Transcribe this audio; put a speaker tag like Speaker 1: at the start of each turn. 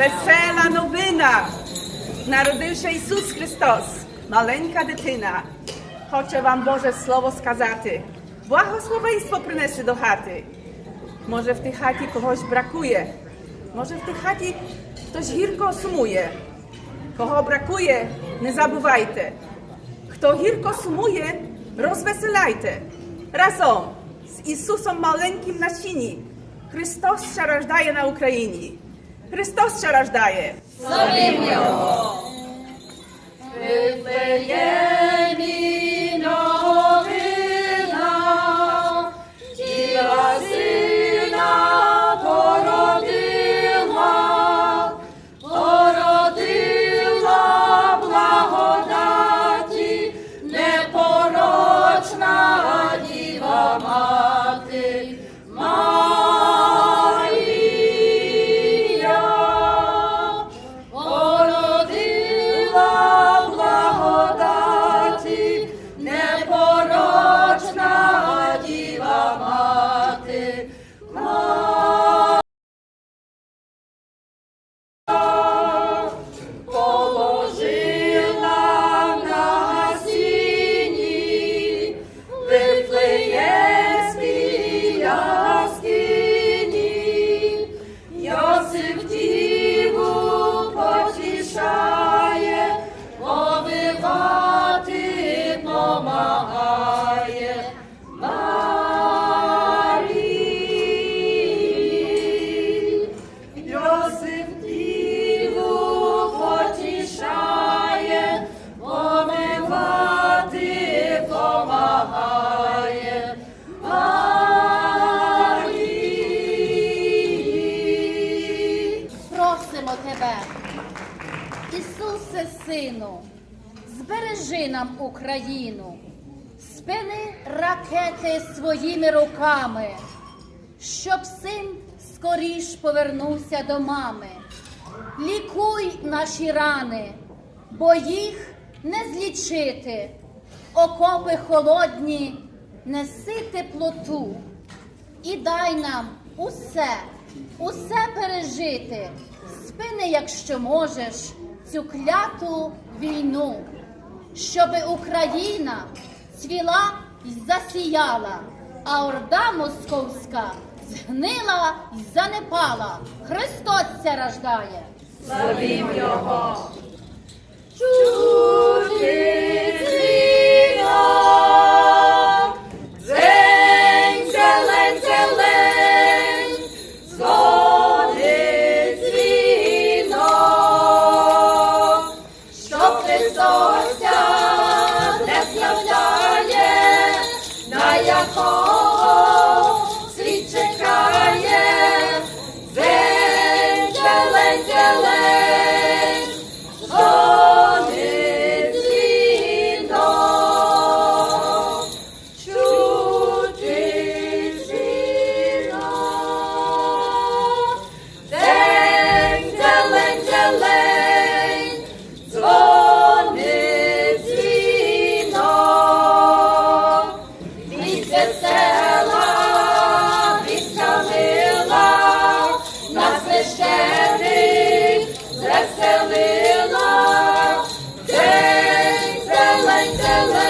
Speaker 1: Wesela nowina! Narodził
Speaker 2: się Jezus Chrystus, maleńka dytyna. Chcę wam Boże słowo skazaty. Błahosławieństwo przynesy do chaty. Może w tej chacie kogoś brakuje. Może w tej chacie ktoś hirko sumuje. Kogo brakuje, nie zabuwajte. Kto hirko sumuje, rozweselajte. Razem z Jezusem maleńkim na sini. Chrystus się na Ukrainie. Христос ще рождає.
Speaker 1: Вифлеємі yeah.
Speaker 3: Просимо тебе, Ісусе Сину, збережи нам Україну, спини ракети своїми руками, щоб син скоріш повернувся до мами. Лікуй наші рани, бо їх не злічити. Окопи холодні, неси теплоту і дай нам усе, усе пережити. Спини, якщо можеш, цю кляту війну, щоби Україна цвіла й засіяла, а орда московська згнила й занепала. Христос ся рождає.
Speaker 1: Чути Angela. Hallelujah.